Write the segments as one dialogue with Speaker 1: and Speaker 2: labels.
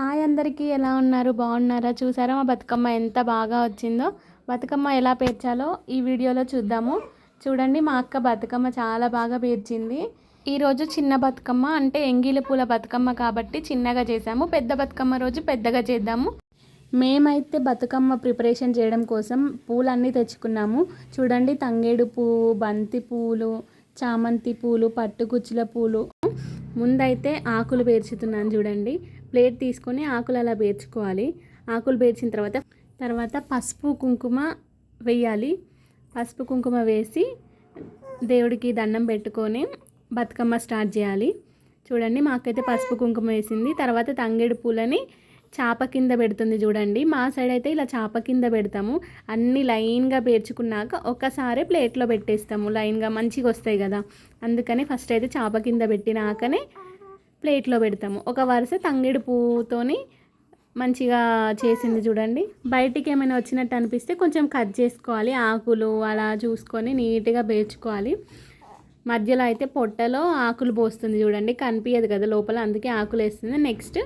Speaker 1: Hi అందరికీ ఎలా ఉన్నారు? బాగున్నారా? చూసారా మా బతుకమ్మ ఎంత బాగా వచ్చిందో? బతుకమ్మ ఎలా పేర్చాలో ఈ వీడియోలో చూద్దాము. చూడండి మా అక్క బతుకమ్మ చాలా బాగా పేర్చింది. ఈరోజు చిన్న బతుకమ్మ అంటే ఎంగిలి పూల బతుకమ్మ కాబట్టి చిన్నగా చేసాము పెద్ద బతుకమ్మ రోజు పెద్దగా చేద్దాము. మేమైతే బతుకమ్మ ప్రిపరేషన్ చేయడం కోసం పూలన్నీ తెచ్చుకున్నాము. చూడండి తంగేడు పువ్వు బంతి పూలు చామంతి పూలు పట్టుకుచ్చుల పూలు. ముందైతే ఆకులు పేర్చుతున్నాను చూడండి. ప్లేట్ తీసుకొని ఆకులు అలా పేర్చుకోవాలి. ఆకులు పేర్చిన తర్వాత తర్వాత పసుపు కుంకుమ వేయాలి. పసుపు కుంకుమ వేసి దేవుడికి దండం పెట్టుకొని బతుకమ్మ స్టార్ట్ చేయాలి. చూడండి మాకైతే పసుపు కుంకుమ వేసింది. తర్వాత తంగేడు పూలని చాప కింద పెడుతుంది చూడండి. మా సైడ్ అయితే ఇలా చాప కింద పెడతాము. అన్నీ లైన్గా పేర్చుకున్నాక ఒకసారి ప్లేట్లో పెట్టేస్తాము. లైన్గా మంచిగా వస్తాయి కదా. అందుకని ఫస్ట్ అయితే చాప కింద పెట్టినాకనే ప్లేట్లో పెడతాము. ఒక వరుస తంగిడి పువ్వుతోని మంచిగా చేసింది చూడండి. బయటికి ఏమైనా వచ్చినట్టు అనిపిస్తే కొంచెం కట్ చేసుకోవాలి. ఆకులు అలా చూసుకొని నీట్గా పేర్చుకోవాలి. మధ్యలో అయితే పొట్టలో ఆకులు పోస్తుంది చూడండి. కనిపించదు కదా లోపల అందుకే ఆకులు వేస్తుంది. నెక్స్ట్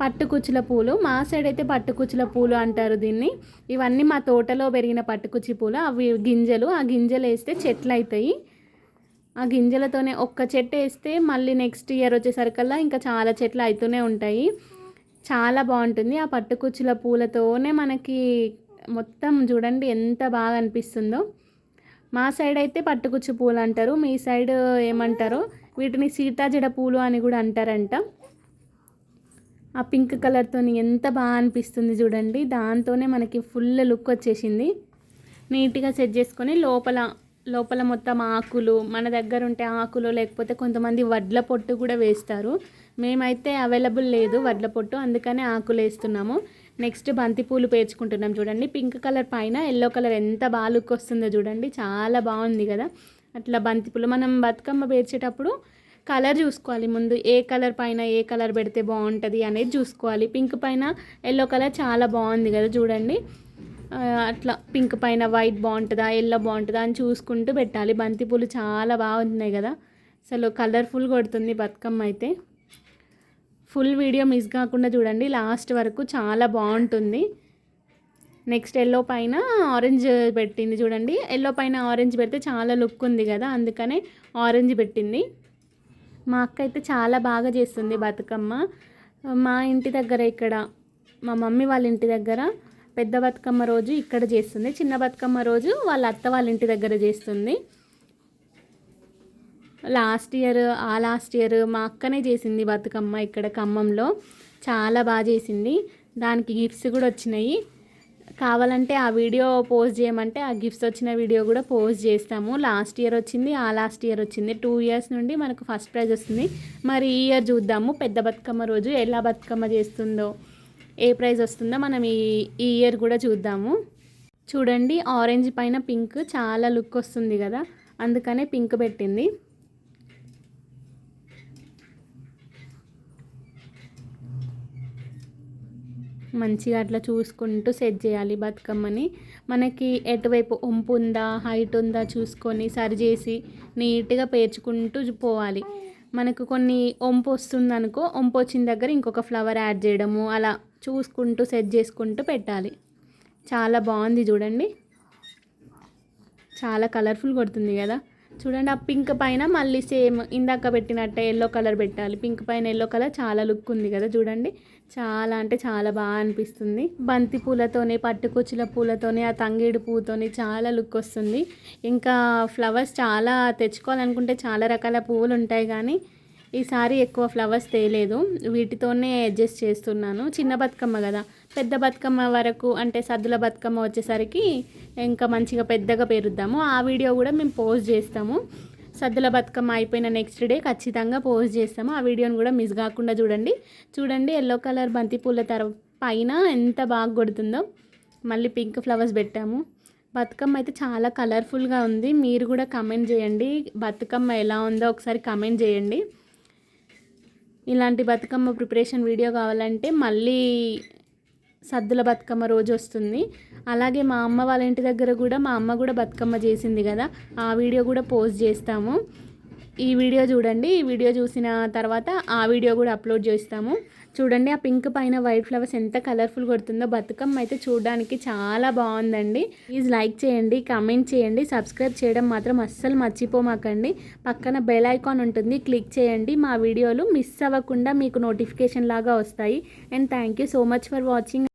Speaker 1: పట్టుకుచ్చుల పూలు. మా సైడ్ అయితే పట్టుకుచ్చుల పూలు అంటారు దీన్ని. ఇవన్నీ మా తోటలో పెరిగిన పట్టుకుచ్చి పూలు. అవి గింజలు. ఆ గింజలు వేస్తే చెట్లు అవుతాయి ఆ గింజలతోనే ఒక్క చెట్టు వేస్తే మళ్ళీ నెక్స్ట్ ఇయర్ వచ్చేసరికల్లా ఇంకా చాలా చెట్లు అవుతూనే ఉంటాయి. చాలా బాగుంటుంది. ఆ పట్టుకుచ్చుల పూలతోనే మనకి మొత్తం చూడండి ఎంత బాగా అనిపిస్తుందో. మా సైడ్ అయితే పట్టుకుచ్చు పూలు అంటారు. మీ సైడ్ ఏమంటారో? వీటిని సీతాజడ పూలు అని కూడా అంటారంట. ఆ పింక్ కలర్తో ఎంత బాగా అనిపిస్తుంది చూడండి. దాంతోనే మనకి ఫుల్ లుక్ వచ్చేసింది. నీట్గా సెట్ చేసుకొని లోపల లోపల మొత్తం ఆకులు మన దగ్గర ఉంటే ఆకులు లేకపోతే కొంతమంది వడ్ల పొట్టు కూడా వేస్తారు. మేమైతే అవైలబుల్ లేదు వడ్ల పొట్టు అందుకనే ఆకులు వేస్తున్నాము. నెక్స్ట్ బంతిపూలు పేర్చుకుంటున్నాం చూడండి. పింక్ కలర్ పైన ఎల్లో కలర్ ఎంత బాగా లుక్ వస్తుందో చూడండి. చాలా బాగుంది కదా. అట్లా బంతిపూలు. మనం బతుకమ్మ పేర్చేటప్పుడు కలర్ చూసుకోవాలి. ముందు ఏ కలర్ పైన ఏ కలర్ పెడితే బాగుంటుంది అనేది చూసుకోవాలి. పింక్ పైన ఎల్లో కలర్ చాలా బాగుంది కదా చూడండి. అట్లా పింక్ పైన వైట్ బాగుంటుందా ఎల్లో బాగుంటుందా అని చూసుకుంటూ పెట్టాలి. బంతిపూలు చాలా బాగుంటున్నాయి కదా. అసలు కలర్ఫుల్ కొడుతుంది బతుకమ్మ అయితే. ఫుల్ వీడియో మిస్ కాకుండా చూడండి లాస్ట్ వరకు చాలా బాగుంటుంది. నెక్స్ట్ ఎల్లో పైన ఆరెంజ్ పెట్టింది చూడండి. ఎల్లో పైన ఆరెంజ్ పెడితే చాలా లుక్ ఉంది కదా అందుకనే ఆరెంజ్ పెట్టింది. మా అక్క అయితే చాలా బాగా చేస్తుంది బతుకమ్మ. మా ఇంటి దగ్గర ఇక్కడ మా మమ్మీ వాళ్ళ ఇంటి దగ్గర పెద్ద బతుకమ్మ రోజు ఇక్కడ చేస్తుంది. చిన్న బతుకమ్మ రోజు వాళ్ళ అత్త వాళ్ళ ఇంటి దగ్గర చేస్తుంది. లాస్ట్ ఇయర్ ఆ లాస్ట్ ఇయర్ మా అక్కనే చేసింది బతుకమ్మ ఇక్కడ ఖమ్మంలో. చాలా బాగా చేసింది. దానికి గిఫ్ట్స్ కూడా వచ్చినాయి. కావాలంటే ఆ వీడియో పోస్ట్ చేయమంటే ఆ గిఫ్ట్స్ వచ్చిన వీడియో కూడా పోస్ట్ చేస్తాము. లాస్ట్ ఇయర్ వచ్చింది ఆ లాస్ట్ ఇయర్ వచ్చింది. టూ ఇయర్స్ నుండి మనకు ఫస్ట్ ప్రైజ్ వస్తుంది. మరి ఈ ఇయర్ చూద్దాము పెద్ద బతుకమ్మ రోజు ఎలా బతుకమ్మ చేస్తుందో. ఏ ప్రైజ్ వస్తుందో మనం ఈ ఈ ఇయర్ కూడా చూద్దాము. చూడండి ఆరెంజ్ పైన పింక్ చాలా లుక్ వస్తుంది కదా అందుకనే పింక్ పెట్టింది. మంచిగా అట్లా చూసుకుంటూ సెట్ చేయాలి బతుకమ్మని. మనకి ఎటువైపు ఒంపు ఉందా హైట్ ఉందా చూసుకొని సరి చేసి నీట్గా పేర్చుకుంటూ పోవాలి. మనకు కొన్ని ఒంపు వస్తుంది అనుకో ఒంపు వచ్చిన దగ్గర ఇంకొక ఫ్లవర్ యాడ్ చేయడము అలా చూసుకుంటూ సెట్ చేసుకుంటూ పెట్టాలి. చాలా బాగుంది చూడండి. చాలా కలర్ఫుల్ కొడుతుంది కదా. చూడండి ఆ పింక్ పైన మళ్ళీ సేమ్ ఇందాక పెట్టినట్టే ఎల్లో కలర్ పెట్టాలి. పింక్ పైన ఎల్లో కలర్ చాలా లుక్ ఉంది కదా చూడండి. చాలా అంటే చాలా బాగా అనిపిస్తుంది. బంతి పూలతోనే పట్టుకొచ్చిన పూలతోనే ఆ తంగేడు పువ్వుతోనే చాలా లుక్ వస్తుంది. ఇంకా ఫ్లవర్స్ చాలా తెచ్చుకోవాలనుకుంటే చాలా రకాల పువ్వులు ఉంటాయి కానీ ఈసారి ఎక్కువ ఫ్లవర్స్ తేలేదు. వీటితోనే అడ్జస్ట్ చేస్తున్నాను. చిన్న బతుకమ్మ కదా. పెద్ద బతుకమ్మ వరకు అంటే సద్దుల బతుకమ్మ వచ్చేసరికి ఇంకా మంచిగా పెద్దగా పేరుద్దాము. ఆ వీడియో కూడా మేము పోస్ట్ చేస్తాము. సద్దుల బతుకమ్మ అయిపోయిన నెక్స్ట్ డే ఖచ్చితంగా పోస్ట్ చేస్తాము. ఆ వీడియోని కూడా మిస్ కాకుండా చూడండి. చూడండి ఎల్లో కలర్ బంతి పూల తర పైన ఎంత బాగా కొడుతుందో. మళ్ళీ పింక్ ఫ్లవర్స్ పెట్టాము. బతుకమ్మ అయితే చాలా కలర్ఫుల్గా ఉంది. మీరు కూడా కమెంట్ చేయండి. బతుకమ్మ ఎలా ఉందో ఒకసారి కమెంట్ చేయండి. ఇలాంటి బతుకమ్మ ప్రిపరేషన్ వీడియో కావాలంటే మళ్ళీ సద్దుల బతుకమ్మ రోజు వస్తుంది. అలాగే మా అమ్మ వాళ్ళ ఇంటి దగ్గర కూడా మా అమ్మ కూడా బతుకమ్మ చేసింది కదా ఆ వీడియో కూడా పోస్ట్ చేస్తాము. ఈ వీడియో చూడండి. ఈ వీడియో చూసిన తర్వాత ఆ వీడియో కూడా అప్లోడ్ చేస్తాము. చూడండి ఆ పింక్ పైన వైట్ ఫ్లవర్స్ ఎంత కలర్ఫుల్ కొడుతుందో బతుకమ్మ అయితే చూడడానికి చాలా బాగుందండి. ప్లీజ్ లైక్ చేయండి కమెంట్ చేయండి. సబ్స్క్రైబ్ చేయడం మాత్రం అస్సలు మర్చిపోమాకండి. పక్కన బెల్ ఐకాన్ ఉంటుంది క్లిక్ చేయండి. మా వీడియోలు మిస్ అవ్వకుండా మీకు నోటిఫికేషన్ లాగా వస్తాయి. And thank you so much for watching